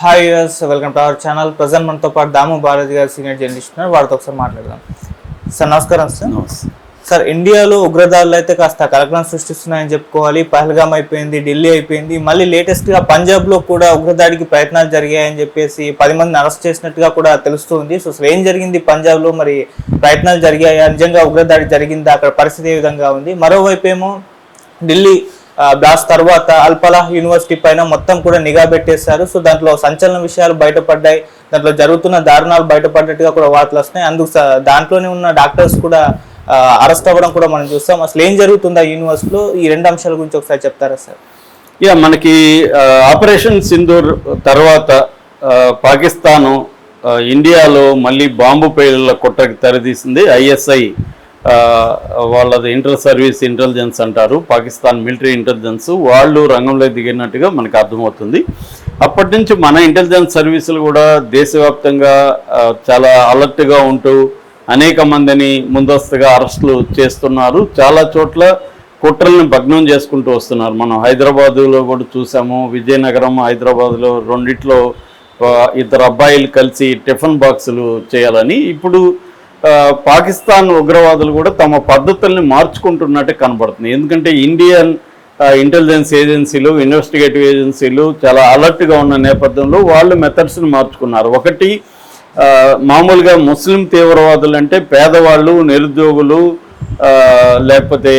Hi US welcome to our channel present మనతో పాటు దాము బాలాజీ గారు సీనియర్ జర్నలిస్ట్ ఉన్నారు. వారితో ఒకసారి మాట్లాడదాం. సార్ నమస్కారం సార్ సార్ ఇండియాలో ఉగ్రదాడులు అయితే కాస్త కలకలం సృష్టిస్తున్నాయని చెప్పుకోవాలి. పహల్గామ్ అయిపోయింది ఢిల్లీ అయిపోయింది. మళ్ళీ లేటెస్ట్గా పంజాబ్లో కూడా ఉగ్రదాడికి ప్రయత్నాలు జరిగాయని చెప్పేసి పది మందిని అరెస్ట్ చేసినట్టుగా కూడా తెలుస్తుంది. సో ఏం జరిగింది పంజాబ్లో మరి ప్రయత్నాలు జరిగాయా? నిజంగా ఉగ్రదాడి జరిగిందా? అక్కడ పరిస్థితి ఏ విధంగా ఉంది? మరోవైపు ఏమో ఢిల్లీ బ్లాస్ట్ తర్వాత అల్పలాహ్ యూనివర్సిటీ పైన మొత్తం కూడా నిఘా పెట్టేశారు. సో దాంట్లో సంచలన విషయాలు బయటపడ్డాయి. దాంట్లో జరుగుతున్న దారుణాలు బయటపడ్డట్టుగా కూడా వార్తలు వస్తున్నాయి. అందుకు దాంట్లోనే ఉన్న డాక్టర్స్ కూడా అరెస్ట్ అవ్వడం కూడా మనం చూస్తాం. అసలు ఏం జరుగుతుంది ఆ యూనివర్సిటీలో? ఈ రెండు అంశాల గురించి ఒకసారి చెప్తారా సార్? యా మనకి ఆపరేషన్ సింధూర్ తర్వాత పాకిస్తాను ఇండియాలో మళ్ళీ బాంబు పేలుల కుట్రకి తెరదీసింది ఐఎస్ఐ. వాళ్ళది ఇంటర్ సర్వీస్ ఇంటెలిజెన్స్ అంటారు పాకిస్తాన్ మిలిటరీ ఇంటెలిజెన్స్. వాళ్ళు రంగంలో దిగినట్టుగా మనకు అర్థమవుతుంది. అప్పటి నుంచి మన ఇంటెలిజెన్స్ సర్వీసులు కూడా దేశవ్యాప్తంగా చాలా అలర్ట్గా ఉంటూ అనేక మందిని ముందస్తుగా అరెస్టులు చేస్తున్నారు. చాలా చోట్ల కుట్రల్ని భగ్నం చేసుకుంటూ వస్తున్నారు. మనం హైదరాబాదులో కూడా చూసాము విజయనగరం హైదరాబాద్లో రెండిట్లో ఇద్దరు అబ్బాయిలు కలిసి టిఫిన్ బాక్సులు చేయాలని. ఇప్పుడు పాకిస్తాన్ ఉగ్రవాదులు కూడా తమ పద్ధతుల్ని మార్చుకుంటున్నట్టు కనబడుతుంది. ఎందుకంటే ఇండియన్ ఇంటెలిజెన్స్ ఏజెన్సీలు ఇన్వెస్టిగేటివ్ ఏజెన్సీలు చాలా అలర్ట్గా ఉన్న నేపథ్యంలో వాళ్ళు మెథడ్స్ని మార్చుకున్నారు. ఒకటి మామూలుగా ముస్లిం తీవ్రవాదులు అంటే పేదవాళ్ళు నిరుద్యోగులు లేకపోతే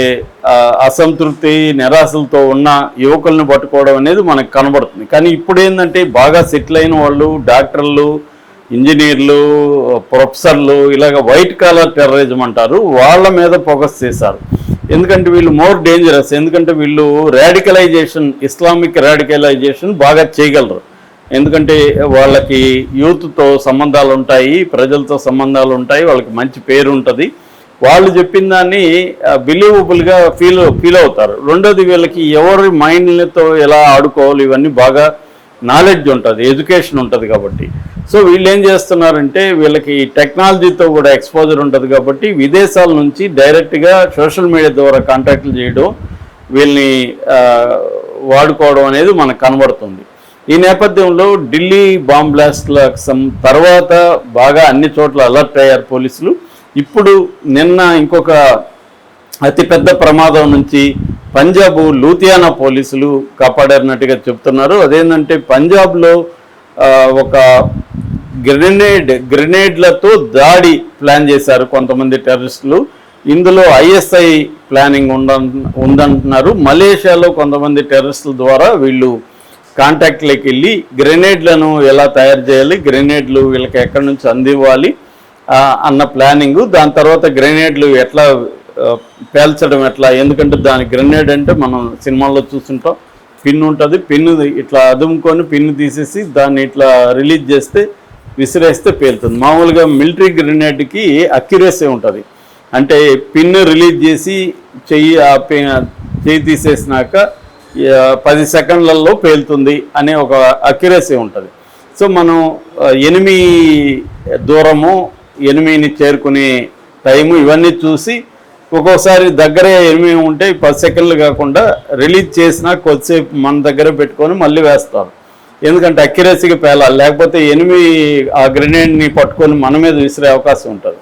అసంతృప్తి నిరాశలతో ఉన్న యువకులను పట్టుకోవడం అనేది మనకు కనబడుతుంది. కానీ ఇప్పుడు ఏంటంటే బాగా సెటిల్ అయిన వాళ్ళు డాక్టర్లు ఇంజనీర్లు ప్రొఫెసర్లు ఇలాగ వైట్ కాలర్ టెర్రరిజం అంటారు వాళ్ళ మీద ఫోకస్ చేశారు. ఎందుకంటే వీళ్ళు మోర్ డేంజరస్ ఎందుకంటే వీళ్ళు రాడికలైజేషన్ ఇస్లామిక్ రాడికలైజేషన్ బాగా చేయగలరు. ఎందుకంటే వాళ్ళకి యూత్తో సంబంధాలు ఉంటాయి ప్రజలతో సంబంధాలు ఉంటాయి వాళ్ళకి మంచి పేరు ఉంటుంది. వాళ్ళు చెప్పిన దాన్ని బిలీవబుల్గా ఫీల్ ఫీల్ అవుతారు. రెండోది వీళ్ళకి ఎవరి మైండ్లతో ఎలా ఆడుకోవాలి ఇవన్నీ బాగా నాలెడ్జ్ ఉంటుంది ఎడ్యుకేషన్ ఉంటుంది కాబట్టి. సో వీళ్ళు ఏం చేస్తున్నారంటే వీళ్ళకి టెక్నాలజీతో కూడా ఎక్స్పోజర్ ఉంటుంది కాబట్టి విదేశాల నుంచి డైరెక్ట్గా సోషల్ మీడియా ద్వారా కాంటాక్ట్లు చేయడం వీళ్ళని వాడుకోవడం అనేది మనకు కనబడుతుంది. ఈ నేపథ్యంలో ఢిల్లీ బాంబ్ బ్లాస్ట్ల సం- తర్వాత బాగా అన్ని చోట్ల అలర్ట్ అయ్యారు పోలీసులు. ఇప్పుడు నిన్న ఇంకొక అతిపెద్ద ప్రమాదం నుంచి పంజాబ్ లూథియానా పోలీసులు కాపాడారన్నట్టుగా చెప్తున్నారు. అదేంటంటే పంజాబ్లో ఒక గ్రెనేడ్ గ్రెనేడ్లతో దాడి ప్లాన్ చేశారు కొంతమంది టెర్రరిస్టులు. ఇందులో ఐఎస్ఐ ప్లానింగ్ ఉండ ఉందంటున్నారు. మలేషియాలో కొంతమంది టెర్రరిస్టుల ద్వారా వీళ్ళు కాంటాక్ట్లోకి వెళ్ళి గ్రెనేడ్లను ఎలా తయారు చేయాలి గ్రెనేడ్లు వీళ్ళకి ఎక్కడి నుంచి అందివ్వాలి అన్న ప్లానింగ్. దాని తర్వాత గ్రెనేడ్లు ఎట్లా పేల్చడం ఎట్లా? ఎందుకంటే దాని గ్రెనేడ్ అంటే మనం సినిమాల్లో చూస్తుంటాం. పిన్ ఉంటుంది పిన్ ఇట్లా అదుముకొని పిన్ తీసేసి దాన్ని ఇట్లా రిలీజ్ చేస్తే విసిరేస్తే పేలుతుంది. మామూలుగా మిలిటరీ గ్రెనేడ్కి అక్యురేసీ ఉంటుంది. అంటే పిన్ రిలీజ్ చేసి చెయ్యి ఆ చెయ్యి తీసేసినాక పది సెకండ్లలో పేలుతుంది అనే ఒక అక్యురసీ ఉంటుంది. సో మనం ఎనిమి దూరము ఎనిమిని చేరుకునే టైము ఇవన్నీ చూసి ఒక్కోసారి దగ్గరే ఏమేమి ఉంటే పది సెకండ్లు కాకుండా రిలీజ్ చేసినా కొద్దిసేపు మన దగ్గర పెట్టుకొని మళ్ళీ వేస్తారు. ఎందుకంటే అక్యురసీగా పేలాలి. లేకపోతే ఎనిమి ఆ గ్రెనేడ్ని పట్టుకొని మన మీద విసిరే అవకాశం ఉంటుంది.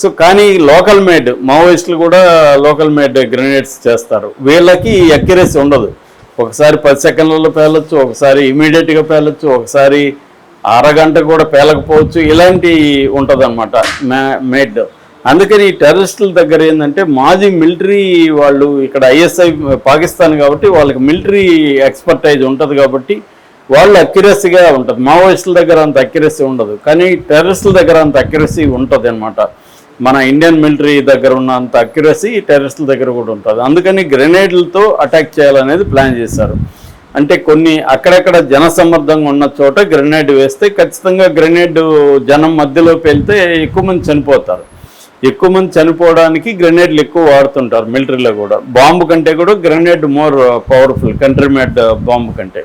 సో కానీ లోకల్ మేడ్ మావోయిస్టులు కూడా లోకల్ మేడ్ గ్రెనేడ్స్ చేస్తారు. వీళ్ళకి అక్యురసీ ఉండదు. ఒకసారి పది సెకండ్లలో పేలొచ్చు ఒకసారి ఇమీడియట్గా పేలొచ్చు ఒకసారి అరగంట కూడా పేలకపోవచ్చు. ఇలాంటి ఉంటుంది అనమాట మేడ్. అందుకని ఈ టెర్రరిస్టుల దగ్గర ఏంటంటే మాజీ మిలిటరీ వాళ్ళు ఇక్కడ ఐఎస్ఐ పాకిస్తాన్ కాబట్టి వాళ్ళకి మిలిటరీ ఎక్స్పర్టైజ్ ఉంటుంది కాబట్టి వాళ్ళు అక్యురసీగా ఉంటుంది. మావోయిస్టుల దగ్గర అంత అక్యురసీ ఉండదు. కానీ టెర్రరిస్టుల దగ్గర అంత అక్యురసీ ఉంటుంది అనమాట మన ఇండియన్ మిలిటరీ దగ్గర ఉన్నంత అక్యురసీ టెర్రరిస్టుల దగ్గర కూడా ఉంటుంది. అందుకని గ్రెనేడ్లతో అటాక్ చేయాలనేది ప్లాన్ చేశారు. అంటే కొన్ని అక్కడక్కడ జనసమ్మర్దంగా ఉన్న చోట గ్రెనేడ్ వేస్తే ఖచ్చితంగా గ్రెనేడ్ జనం మధ్యలో పేలితే ఎక్కువ మంది చనిపోతారు. ఎక్కువ మంది చనిపోవడానికి గ్రెనేడ్లు ఎక్కువ వాడుతుంటారు మిలిటరీలో కూడా. బాంబు కంటే కూడా grenade more powerful country made bomb కంటే.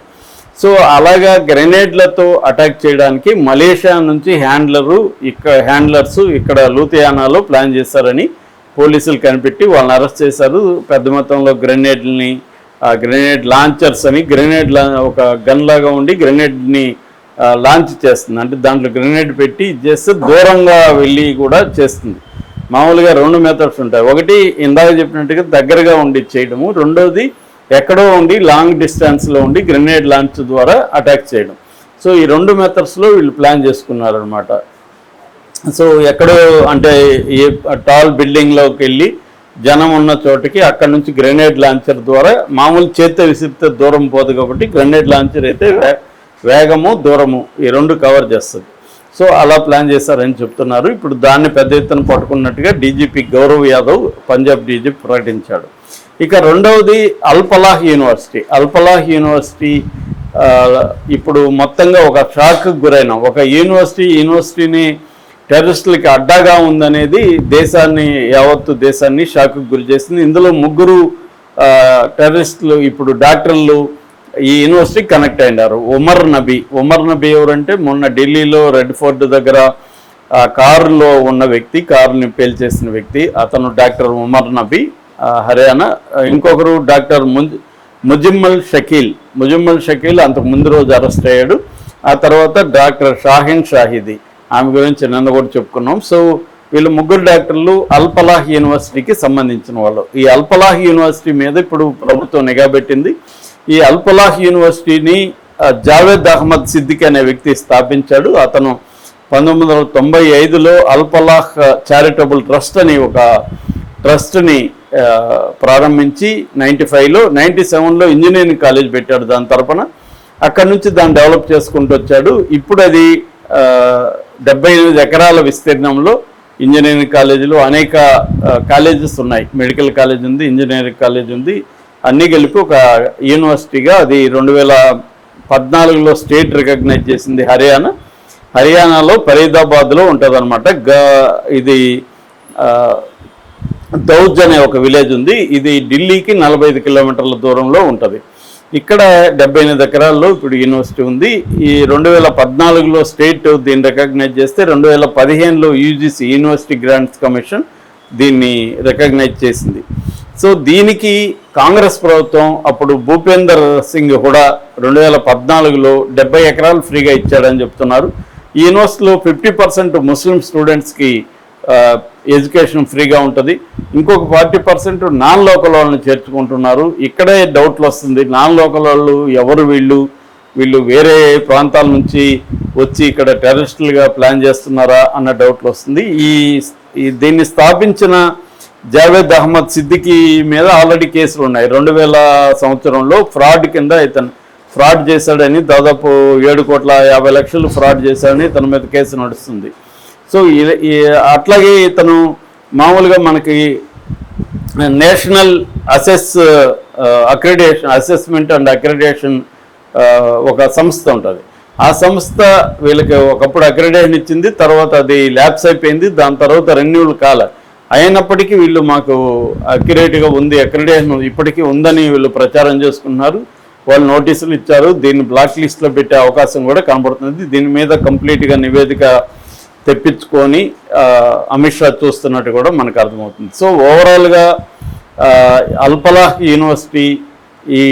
సో అలాగా గ్రెనేడ్లతో అటాక్ చేయడానికి మలేషియా నుంచి హ్యాండ్లరు ఇక్కడ హ్యాండ్లర్స్ ఇక్కడ లూథియానాలో ప్లాన్ చేశారని పోలీసులు కనిపెట్టి వాళ్ళని అరెస్ట్ చేశారు. పెద్ద మొత్తంలో గ్రెనేడ్ని ఆ గ్రెనేడ్ లాంచర్స్ అని గ్రెనేడ్ లా- ఒక గన్ లాగా ఉండి గ్రెనేడ్ని లాంచ్ చేస్తుంది. అంటే దాంట్లో గ్రెనేడ్ పెట్టి చేస్తే దూరంగా వెళ్ళి కూడా చేస్తుంది. మామూలుగా రెండు మెథడ్స్ ఉంటాయి. ఒకటి ఇందాక చెప్పినట్టుగా దగ్గరగా ఉండి చేయడము రెండోది ఎక్కడో ఉండి లాంగ్ డిస్టెన్స్లో ఉండి గ్రెనేడ్ లాంచ్ ద్వారా అటాక్ చేయడం. సో ఈ రెండు మెథడ్స్లో వీళ్ళు ప్లాన్ చేసుకున్నారనమాట సో ఎక్కడో అంటే ఏ టాల్ బిల్డింగ్లోకి వెళ్ళి జనం ఉన్న చోటకి అక్కడ నుంచి గ్రెనేడ్ లాంచర్ ద్వారా మామూలు చేత్తో విసిరితే దూరం పోదు కాబట్టి గ్రెనేడ్ లాంచర్ అయితే వేగము దూరము ఈ రెండు కవర్ చేస్తుంది. సో అలా ప్లాన్ చేశారని చెప్తున్నారు. ఇప్పుడు దాన్ని పెద్ద ఎత్తున పట్టుకున్నట్టుగా డీజీపీ గౌరవ్ యాదవ్ పంజాబ్ డీజీపీ ప్రకటించాడు. ఇక రెండవది అల్పలాహ్ యూనివర్సిటీ. అల్పలాహ్ యూనివర్సిటీ ఇప్పుడు మొత్తంగా ఒక షాక్కి గురైన ఒక యూనివర్సిటీ యూనివర్సిటీని టెర్రరిస్టులకి అడ్డాగా ఉందనేది దేశాన్ని యావత్తు దేశాన్ని షాక్కి గురి చేసింది. ఇందులో ముగ్గురు టెర్రరిస్టులు ఇప్పుడు డాక్టర్లు ఈ యూనివర్సిటీకి కనెక్ట్ అయినారు. ఉమర్ నబీ. ఉమర్ నబీ ఎవరంటే మొన్న ఢిల్లీలో రెడ్ ఫోర్ట్ దగ్గర కారులో ఉన్న వ్యక్తి కారుని పేల్చేసిన వ్యక్తి. అతను డాక్టర్ ఉమర్ నబీ హర్యానా. ఇంకొకరు డాక్టర్ ముంజ్ ముజిమ్మల్ షకీల్. ముజిమ్మల్ షకీల్ అంతకు ముందు రోజు అరెస్ట్ అయ్యాడు. ఆ తర్వాత డాక్టర్ షాహిన్ షాహిదీ. ఆమె గురించి నిన్న కూడా చెప్పుకున్నాం. సో వీళ్ళు ముగ్గురు డాక్టర్లు అల్పలాహ్ యూనివర్సిటీకి సంబంధించిన వాళ్ళు. ఈ అల్పలాహ్ యూనివర్సిటీ మీద ఇప్పుడు ప్రభుత్వం నిఘా పెట్టింది. ఈ అల్పలాహ్ యూనివర్సిటీని జావేద్ అహ్మద్ సిద్దిక్ అనే వ్యక్తి స్థాపించాడు. అతను పంతొమ్మిది వందల తొంభై ఐదులో అల్పలాహ్ చారిటబుల్ ట్రస్ట్ అని ఒక ట్రస్ట్ని ప్రారంభించి నైంటీ ఫైవ్లో నైంటీ సెవెన్లో ఇంజనీరింగ్ కాలేజ్ పెట్టాడు దాని తరపున. అక్కడి నుంచి దాన్ని డెవలప్ చేసుకుంటూ వచ్చాడు. ఇప్పుడు అది డెబ్బై ఎనిమిది ఎకరాల విస్తీర్ణంలో ఇంజనీరింగ్ కాలేజీలు అనేక కాలేజెస్ ఉన్నాయి. మెడికల్ కాలేజ్ ఉంది ఇంజనీరింగ్ కాలేజ్ ఉంది. అన్నీ కలిపి ఒక యూనివర్సిటీగా అది రెండు వేల పద్నాలుగులో స్టేట్ రికగ్నైజ్ చేసింది హర్యానా. హర్యానాలో ఫరీదాబాద్లో ఉంటుంది అనమాట ఇది దౌజ్ అనే ఒక విలేజ్ ఉంది. ఇది ఢిల్లీకి నలభై ఐదు కిలోమీటర్ల దూరంలో ఉంటుంది. ఇక్కడ డెబ్బై ఎనిమిది ఎకరాల్లో ఇప్పుడు యూనివర్సిటీ ఉంది. ఈ రెండు వేల పద్నాలుగులో స్టేట్ దీన్ని రికగ్నైజ్ చేస్తే రెండు వేల పదిహేనులో యూజీసీ యూనివర్సిటీ గ్రాంట్స్ కమిషన్ దీన్ని రికగ్నైజ్ చేసింది. సో దీనికి కాంగ్రెస్ ప్రభుత్వం అప్పుడు భూపేందర్ సింగ్ కూడా రెండు వేల పద్నాలుగులో డెబ్బై ఎకరాలు ఫ్రీగా ఇచ్చాడని చెప్తున్నారు. ఈ యూనివర్సిటీలో ఫిఫ్టీ పర్సెంట్ ముస్లిం స్టూడెంట్స్కి ఎడ్యుకేషన్ ఫ్రీగా ఉంటుంది. ఇంకొక ఫార్టీ పర్సెంట్ నాన్ లోకల్ వాళ్ళని చేర్చుకుంటున్నారు. ఇక్కడే డౌట్లు వస్తుంది. నాన్ లోకల్ వాళ్ళు ఎవరు వీళ్ళు? వీళ్ళు వేరే ప్రాంతాల నుంచి వచ్చి ఇక్కడ టెర్రరిస్టులుగా ప్లాన్ చేస్తున్నారా అన్న డౌట్లు వస్తుంది. ఈ ఈ దీన్ని స్థాపించిన జావేద్ అహ్మద్ సిద్దికి మీద ఆల్రెడీ కేసులు ఉన్నాయి. రెండు వేల సంవత్సరంలో ఫ్రాడ్ కింద ఇతను ఫ్రాడ్ చేశాడని దాదాపు ఏడు కోట్ల యాభై లక్షలు ఫ్రాడ్ చేశాడని తన మీద కేసు నడుస్తుంది. సో ఈ అట్లాగే ఇతను మామూలుగా మనకి national assess accreditation assessment and accreditation ఒక సంస్థ ఉంటుంది. ఆ సంస్థ వీళ్ళకి ఒకప్పుడు అక్రిడేషన్ ఇచ్చింది తర్వాత అది ల్యాబ్స్ అయిపోయింది దాని తర్వాత రెన్యూల్ కాలే. అయినప్పటికీ వీళ్ళు మాకు అక్యురేట్గా ఉంది అక్రిడేషన్ ఇప్పటికీ ఉందని వీళ్ళు ప్రచారం చేసుకున్నారు వాళ్ళు నోటీసులు ఇచ్చారు. దీన్ని బ్లాక్ లిస్ట్లో పెట్టే అవకాశం కూడా కనబడుతుంది. దీని మీద కంప్లీట్గా నివేదిక తెప్పించుకొని అమిత్ షా చూస్తున్నట్టు కూడా మనకు అర్థమవుతుంది. సో ఓవరాల్గా అల్పలాహ్ యూనివర్సిటీ ఈ